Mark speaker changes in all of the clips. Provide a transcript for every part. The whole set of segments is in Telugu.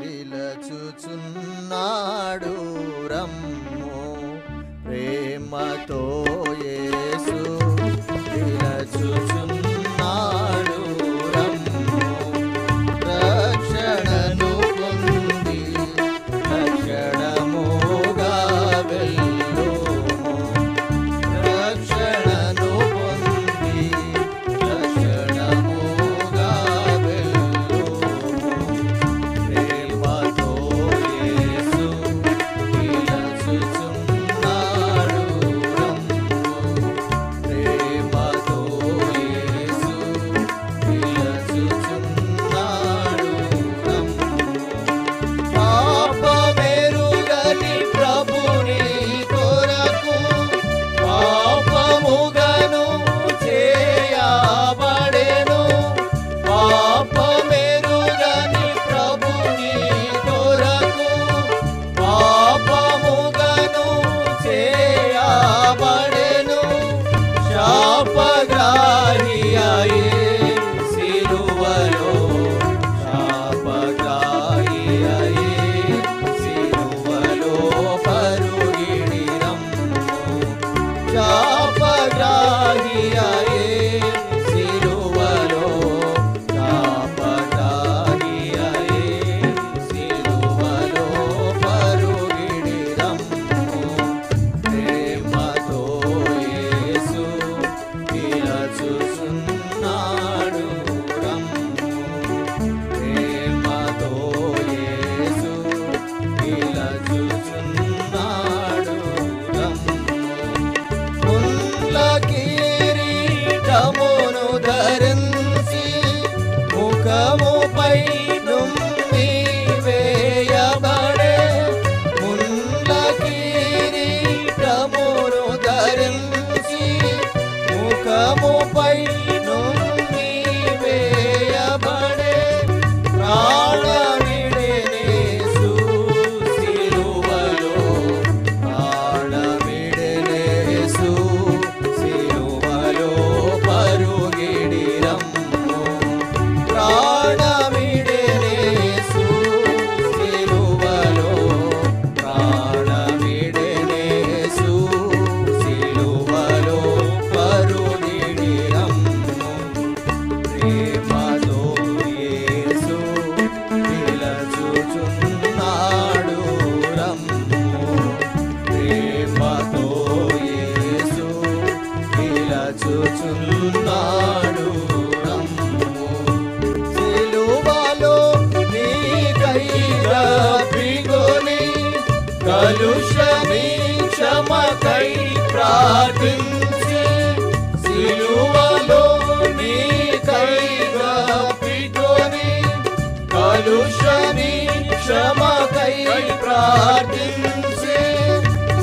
Speaker 1: పిలచుచున్నాడు రమ్ము ప్రేమతో. దాటించి సిలువలో నీ కైగా పిటుని కలుషని క్షమకై ప్రార్థించి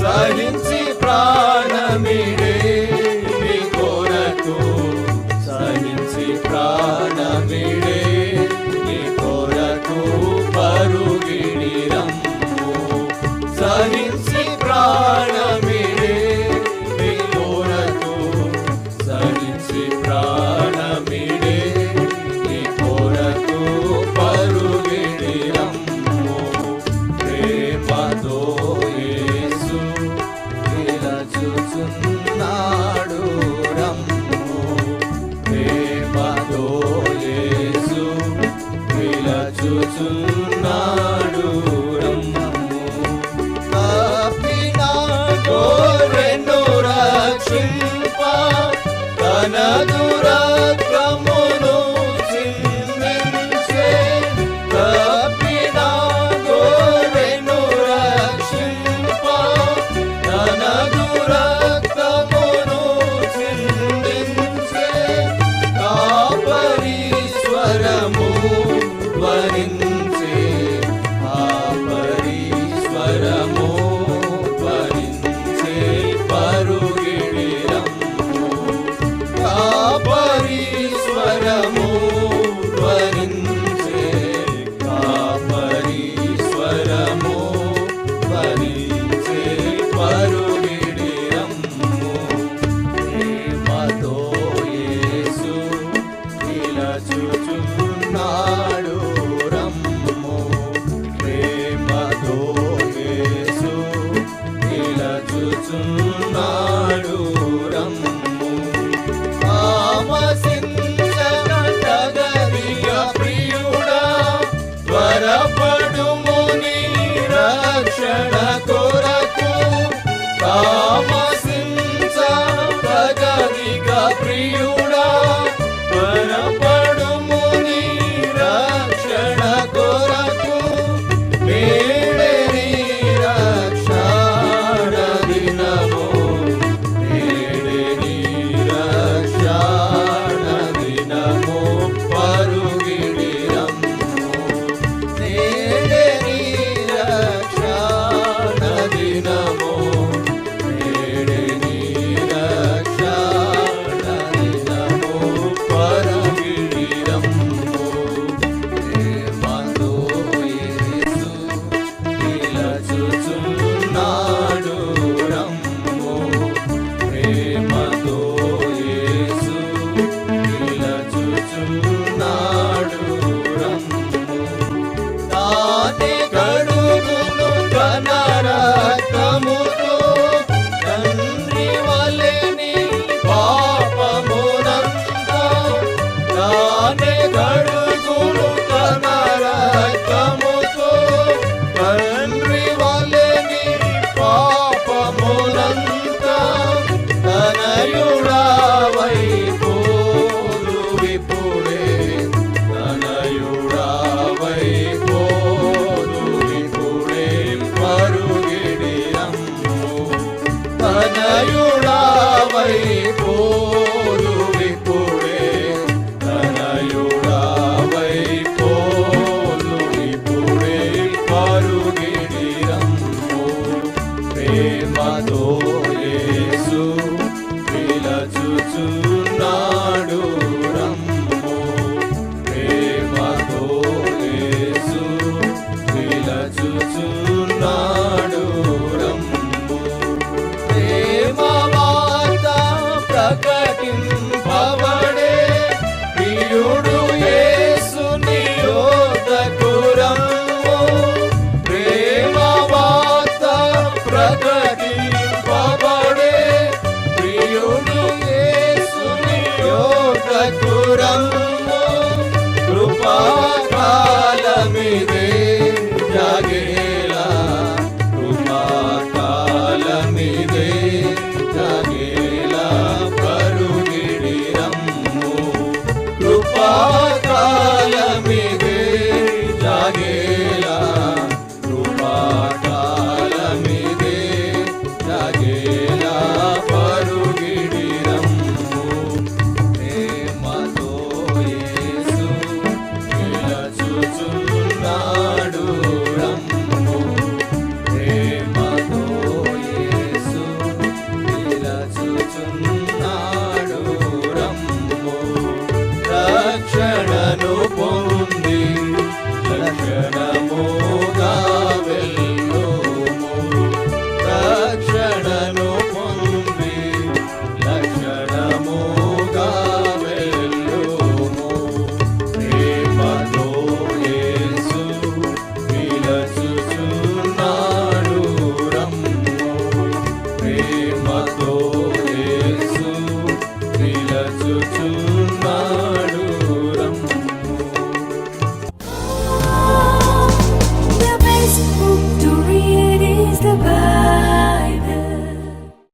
Speaker 1: సహించి ప్రాణమిడే madura. ಶರಣಕೋ ప్రేమతో యేసు పిలుచుచున్నాడు పిలుచుచున్నాడు